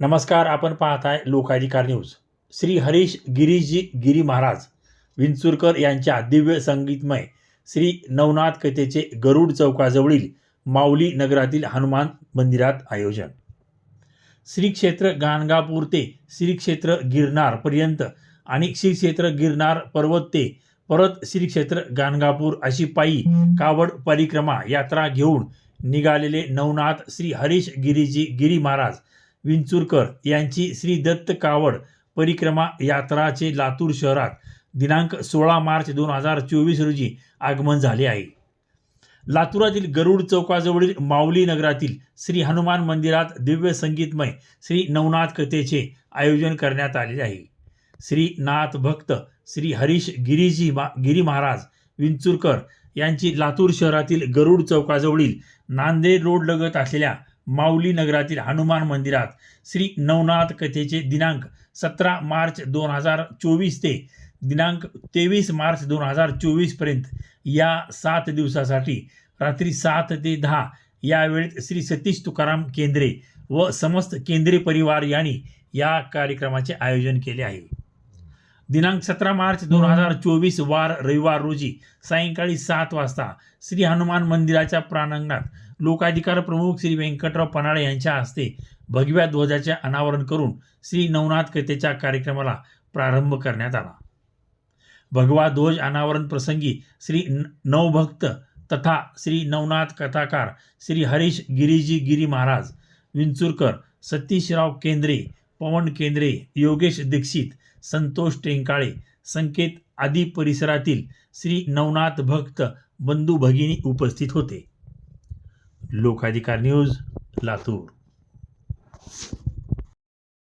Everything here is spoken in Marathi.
नमस्कार आपण पाहत आहे लोकाधिकार न्यूज. श्री हरीश गिरीजी गिरी महाराज विंचुरकर यांच्या दिव्य संगीतमय श्री नवनाथ कथेचे गरुड चौकाजवळील माऊली नगरातील हनुमान मंदिरात आयोजन. श्री क्षेत्र गाणगापूर ते श्री क्षेत्र गिरनारपर्यंत आणि श्री क्षेत्र गिरनार पर्वत ते परत श्री क्षेत्र गाणगापूर अशी पायी कावड परिक्रमा यात्रा घेऊन निघालेले नवनाथ श्री हरीश गिरीजी गिरी महाराज विंचुरकर यांची श्री दत्त कावड परिक्रमा यात्राचे लातूर शहरात दिनांक सोळा मार्च दोन हजार चोवीस रोजी आगमन झाले आहे. लातूरातील गरुड चौकाजवळील माऊली नगरातील श्री हनुमान मंदिरात दिव्य संगीतमय श्री नवनाथ कथेचे आयोजन करण्यात आलेले आहे. श्री नाथ भक्त श्री हरीश गिरीजी मा गिरी महाराज विंचुरकर यांची लातूर शहरातील गरुड चौकाजवळील नांदेड रोड लगत असलेल्या माऊली नगरातील हनुमान मंदिरात श्री नवनाथ कथेचे दिनांक सतरा मार्च दोन हजार चोवीस ते दिनांक तेवीस मार्च दोन हजार चोवीसपर्यंत या सात दिवसासाठी रात्री सात ते दहा या वेळेत श्री सतीश तुकाराम केंद्रे व समस्त केंद्रे परिवार यांनी या कार्यक्रमाचे आयोजन केले आहे. दिनांक सतरा मार्च दोन हजार चोवीस वार रविवार रोजी सायंकाळी सात वाजता श्री हनुमान मंदिराच्या प्रांगणात लोकाधिकार प्रमुख श्री व्यंकटराव पनाळे यांच्या हस्ते भगव्या ध्वजाचे अनावरण करून श्री नवनाथ कथेच्या कार्यक्रमाला प्रारंभ करण्यात आला. भगवा ध्वज अनावरण प्रसंगी श्री नवभक्त तथा श्री नवनाथ कथाकार श्री हरीश गिरीजी गिरी महाराज विंचुरकर सतीशराव केंद्रे पवन केंद्रे योगेश दीक्षित संतोष टेंकाळे संकेत आदी परिसरातील श्री नवनाथ भक्त बंधू भगिनी उपस्थित होते. लोकाधिकार न्यूज लातूर.